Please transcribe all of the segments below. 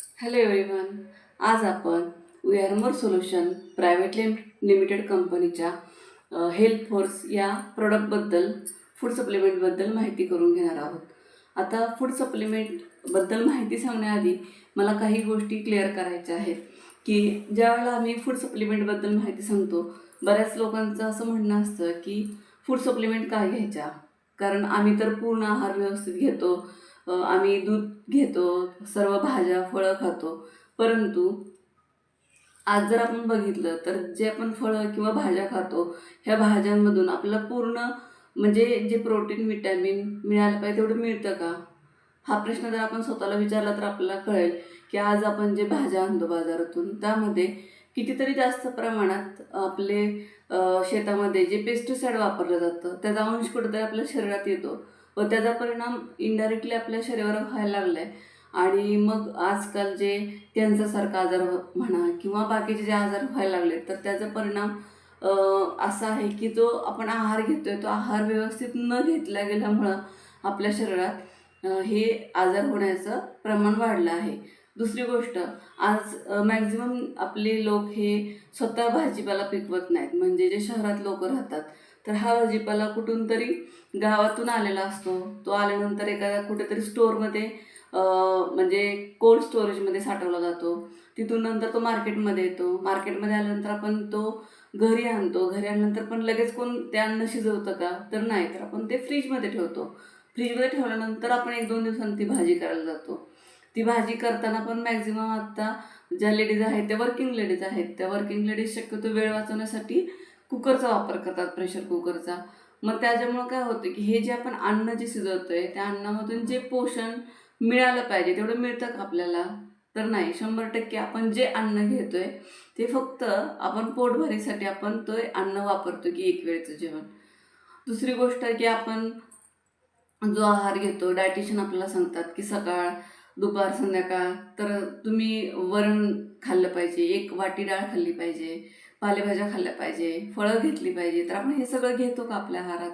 Hello everyone आज आपण V solution private lim limited कंपनीच्या हेल्थ फोर्स या प्रोडक्टबद्दल फूड सप्लिमेंटबद्दल माहिती करून घेणार आहोत. आता फूड सप्लिमेंटबद्दल माहिती सांगण्याआधी मला काही गोष्टी क्लिअर करायच्या आहेत. की ज्यावेळेला आम्ही फूड सप्लिमेंटबद्दल माहिती सांगतो बऱ्याच लोकांचं असं म्हणणं असतं की फूड सप्लिमेंट काय घ्यायच्या कारण आम्ही तर पूर्ण आहार व्यवस्थित घेतो आम्ही दूध घेतो सर्व भाज्या फळं खातो. परंतु आज जर आपण बघितलं तर जे आपण फळं किंवा भाज्या खातो ह्या भाज्यांमधून आपल्याला पूर्ण म्हणजे जे प्रोटीन विटॅमिन मिळालं पाहिजे तेवढं मिळतं का? हा प्रश्न जर आपण स्वतःला विचारला तर आपल्याला कळेल की आज आपण जे भाज्या आणतो बाजारातून त्यामध्ये कितीतरी जास्त प्रमाणात आपले शेतामध्ये जे पेस्टिसाईड वापरलं जातं त्याचा अंश कुठेतरी आपल्या शरीरात येतो. व त्याचा परिणाम इनडायरेक्टली आपल्या शरीरावर व्हायला लागला आहे आणि मग आजकाल जे त्यांच्यासारखा आजार म्हणा किंवा बाकीचे जे आजार व्हायला लागले तर त्याचा परिणाम असा आहे की जो आपण आहार घेतोय तो आहार व्यवस्थित न घेतला गेल्यामुळं आपल्या शरीरात हे आजार होण्याचं प्रमाण वाढलं आहे. दुसरी गोष्ट आज मॅक्झिमम आपले लोक हे स्वतः भाजीपाला पिकवत नाहीत. म्हणजे जे शहरात लोक राहतात तर हा भाजीपाला कुठून तरी गावातून आलेला असतो. तो आल्यानंतर एखादा कुठेतरी स्टोअरमध्ये म्हणजे कोल्ड स्टोरेजमध्ये साठवला जातो. तिथून नंतर तो मार्केटमध्ये येतो. मार्केटमध्ये आल्यानंतर आपण तो घरी आणतो. घरी आणल्यानंतर पण लगेच कोण ते अन्न शिजवतं का? तर नाही. तर आपण ते फ्रीजमध्ये ठेवतो. फ्रीजमध्ये ठेवल्यानंतर आपण एक दोन दिवसांनी ती भाजी करायला जातो. ती भाजी करताना पण मॅक्झिमम आत्ता ज्या लेडीज आहेत त्या वर्किंग लेडीज आहेत. त्या वर्किंग लेडीज शक्यतो वेळ वाचवण्यासाठी कुकरचा वापर करतात प्रेशर कुकरचा मग त्याच्यामुळं काय होतं की हे जे आपण अन्न जे शिजवतोय त्या अन्नामधून जे पोषण मिळालं पाहिजे तेवढं मिळतं का आपल्याला? तर नाही. शंभर टक्के आपण जे अन्न घेतोय ते फक्त आपण पोटभरीसाठी आपण तो अन्न वापरतो की एक वेळचं जेवण. दुसरी गोष्ट की आपण जो आहार घेतो डायटिशियन आपल्याला सांगतात की सकाळ दुपार संध्याकाळ तर तुम्ही वरण खाल्लं पाहिजे एक वाटी डाळ खाल्ली पाहिजे पालेभाज्या खाल्ल्या पाहिजे फळं घेतली पाहिजे तर आपण हे सगळं घेतो का आपल्या आहारात?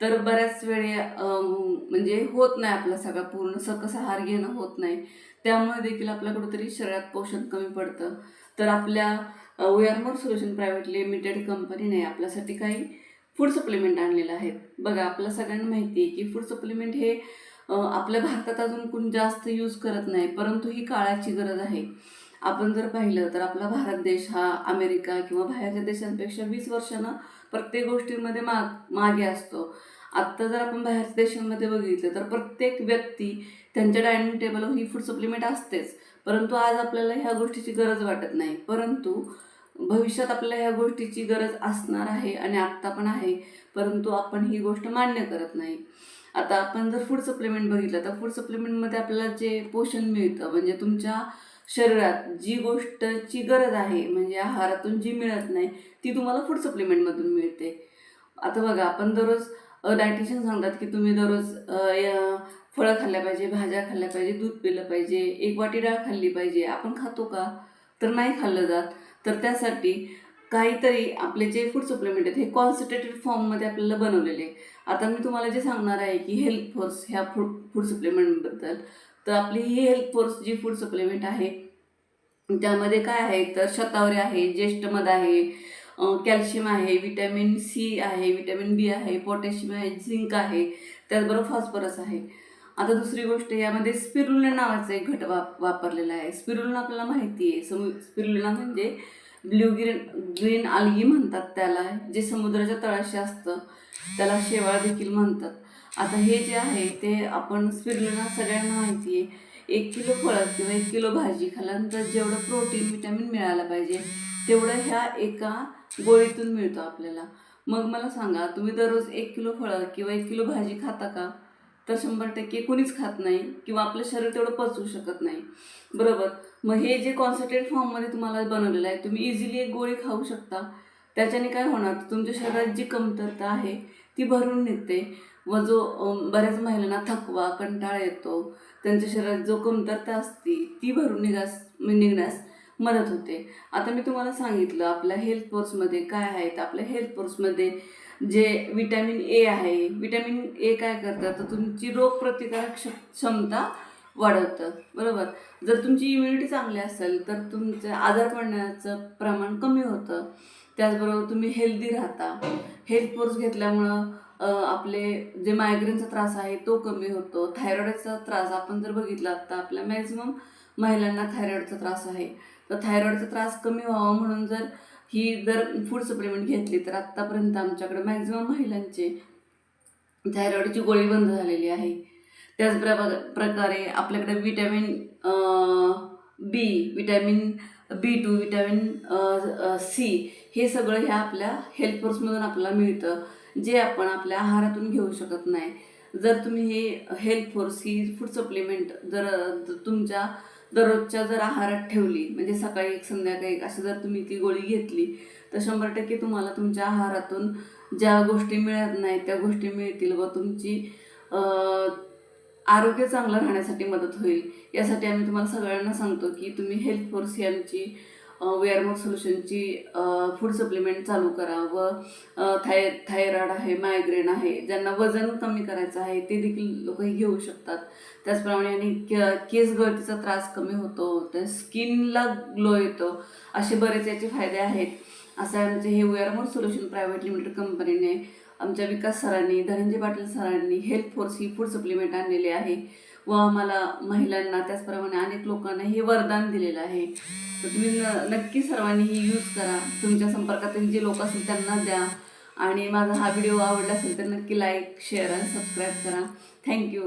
तर बऱ्याच वेळे म्हणजे होत नाही आपला सगळा पूर्ण सकस आहार घेणं होत नाही. त्यामुळे देखील आपल्या कुठेतरी शरीरात पोषण कमी पडतं. तर आपल्या वेअरमोर सोल्युशन प्रायव्हेट लिमिटेड कंपनीने आपल्यासाठी काही फूड सप्लिमेंट आणलेलं आहे. बघा आपल्या सगळ्यांना माहिती आहे की फूड सप्लिमेंट हे आपल्या भारतात अजून कोणी जास्त यूज करत नाही परंतु ही काळाची गरज आहे. आपण जर पाहिलं तर आपला भारत देश हा अमेरिका किंवा बाहेरच्या देशांपेक्षा वीस वर्षानं प्रत्येक गोष्टींमध्ये माग मागे असतो. आत्ता जर आपण बाहेरच्या देशांमध्ये बघितलं तर प्रत्येक व्यक्ती त्यांच्या डायनिंग टेबलवर ही फूड सप्लिमेंट असतेच. परंतु आज आपल्याला ह्या गोष्टीची गरज वाटत नाही. परंतु भविष्यात आपल्याला ह्या गोष्टीची गरज असणार आहे आणि आत्ता पण आहे परंतु आपण ही गोष्ट मान्य करत नाही. आता आपण जर फूड सप्लिमेंट बघितलं तर फूड सप्लिमेंटमध्ये आपल्याला जे पोषण मिळतं म्हणजे तुमच्या शरीरात जी गोष्टची गरज आहे म्हणजे आहारातून जी मिळत नाही ती तुम्हाला फूड सप्लिमेंटमधून मिळते. आता बघा आपण दररोज डायटिशियन सांगतात की तुम्ही दररोज या फळं खाल्ल्या पाहिजे भाज्या खाल्ल्या पाहिजे दूध पिलं पाहिजे एक वाटी डाळ खाल्ली पाहिजे. आपण खातो का? तर नाही खाल्लं जात. तर त्यासाठी काहीतरी आपले जे फूड सप्लिमेंट आहेत हे कॉन्सन्ट्रेटेड फॉर्ममध्ये आपल्याला बनवलेले आहे. आता मी तुम्हाला जे सांगणार आहे की हेल्थ फोर्स ह्या फूड फूड सप्लिमेंटबद्दल तर आपली ही हेल्थ फोर्स जी फूड सप्लिमेंट आहे त्यामध्ये काय आहे? तर शतावरी आहे ज्येष्ठमध आहे कॅल्शियम आहे विटॅमिन सी आहे विटॅमिन बी आहे पोटॅशियम आहे झिंक आहे त्याचबरोबर फॉस्फरस आहे. आता दुसरी गोष्ट यामध्ये स्पिरुलिना नावाचा एक घट वाप वापरलेला आहे. स्पिरुलिना आपल्याला माहिती आहे. सम स्पिरुलिना म्हणजे ब्ल्यू ग्रीन ग्रीन आलगी म्हणतात त्याला जे समुद्राच्या तळाशी असतं त्याला शेवाळ देखील म्हणतात. आता हे जे आहे ते आपण स्पिरुलिना सगळ्यांना माहिती आहे. एक किलो फळं किंवा एक किलो भाजी खाल्ल्यानंतर जेवढं प्रोटीन विटॅमिन मिळायला पाहिजे तेवढं ह्या एका गोळीतून मिळतं आपल्याला. मग मला सांगा तुम्ही दररोज एक किलो फळं किंवा एक किलो भाजी खाता का? तर शंभर टक्के कोणीच खात नाही किंवा आपलं शरीर तेवढं पचवू शकत नाही. बरोबर? मग हे जे कॉन्सन्ट्रेट फॉर्ममध्ये तुम्हाला बनवलेलं आहे तुम्ही इझिली एक गोळी खाऊ शकता. त्याच्याने काय होणार? तुमच्या शरीरात जी कमतरता आहे ती भरून निघते. व जो बऱ्याच महिलांना थकवा कंटाळा येतो. त्यांच्या शरीरात जो कमतरता असते ती भरून निघास निघण्यास मदत होते. आता मी तुम्हाला सांगितलं आपल्या हेल्थ कोर्समध्ये काय आहे आपल्या हेल्थ कोर्समध्ये जे विटॅमिन ए आहे विटॅमिन ए काय करतं तर तुमची रोगप्रतिकारक क्ष क्षमता वाढवतं. बरोबर? जर तुमची इम्युनिटी चांगली असेल तर तुमचं आजार पडण्याचं प्रमाण कमी होतं. त्याचबरोबर तुम्ही हेल्दी राहता. हेल्थ कोर्स घेतल्यामुळं आपले जे मायग्रेनचा त्रास आहे तो कमी होतो. थायरॉइडचा त्रास आपण जर बघितला तर आपल्या मॅक्झिमम महिलांना थायरॉइडचा त्रास आहे. तर थायरॉईडचा त्रास कमी व्हावा म्हणून जर ही जर फूड सप्लिमेंट घेतली तर आत्तापर्यंत आमच्याकडे मॅक्झिमम महिलांचे थायरॉईडची गोळी बंद झालेली आहे. त्याच प्रकारे आपल्याकडे vitamin B vitamin B two vitamin C हे सगळं ह्या आपल्या हेल्थ कोर्समधून आपल्याला मिळतं जे आपण आपल्या आहारातून घेऊ शकत नाही. जर तुम्ही हे हेल्थ फोर्स ही फूड सप्लिमेंट जर तुमच्या दररोजच्या जर आहारात ठेवली म्हणजे सकाळी एक संध्याकाळी एक अशी जर तुम्ही ती गोळी घेतली तर शंभर टक्के तुम्हाला तुमच्या आहारातून ज्या गोष्टी मिळत नाहीत त्या गोष्टी मिळतील व तुमची आरोग्य चांगलं राहण्यासाठी मदत होईल. यासाठी आम्ही तुम्हाला सगळ्यांना सांगतो की तुम्ही हेल्थ फोर्स ही आमची वेअरमोर सोल्युशनची फूड सप्लिमेंट चालू करा व थाय थायरॉइड आहे मायग्रेन आहे ज्यांना वजन कमी करायचं आहे ते देखील लोक घेऊ शकतात. त्याचप्रमाणे आणि के केस गळतीचा त्रास कमी होतो त्या स्किनला ग्लो येतो असे बरेच याचे फायदे आहेत. असं आमचे हे वेअरमोर सोल्युशन प्रायव्हेट लिमिटेड कंपनीने आमच्या विकास सरांनी धनंजय पाटील सरांनी हेल्थ फोर्स ही फूड सप्लिमेंट आणलेली आहे. व आम्हाला महिलांना त्याचप्रमाणे अनेक लोकांना हे वरदान दिलेलं आहे. तर तुम्ही न नक्की सर्वांनी ही यूज करा. तुमच्या संपर्कातील जे लोक असतील त्यांना द्या. आणि माझा हा व्हिडिओ आवडला असेल तर नक्की लाईक शेअर आणि सबस्क्राईब करा. Thank you